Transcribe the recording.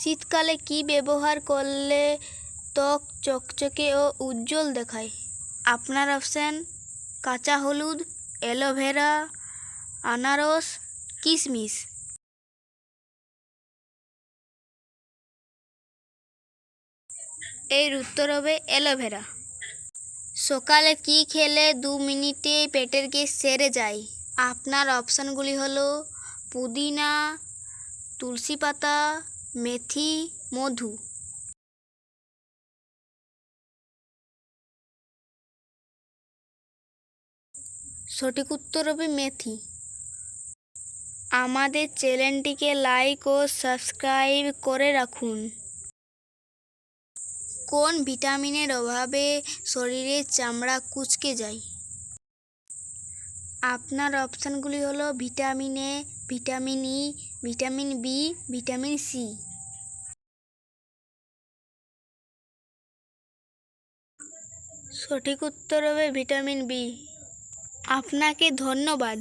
শীতকালে কি ব্যবহার করলে ত্বক চকচকে ও উজ্জ্বল দেখায়? আপনার অপশান, কাঁচা হলুদ, অ্যালোভেরা, আনারস, কিশমিশ। এর উত্তর হবে অ্যালোভেরা। সকালে কি খেলে দু মিনিটে পেটের গ্যাস সেরে যায়? আপনার অপশানগুলি হলো পুদিনা, তুলসী পাতা মেথি মধু। সঠিক উত্তর হবে মেথি। আমাদের চ্যানেলটিকে লাইক ও সাবস্ক্রাইব করে রাখুন। কোন ভিটামিনের অভাবে শরীরের চামড়া কুচকে যায়? আপনার অপশানগুলি হলো vitamin A vitamin E vitamin B vitamin C. সঠিক উত্তর হবে ভিটামিন বি। আপনাকে ধন্যবাদ।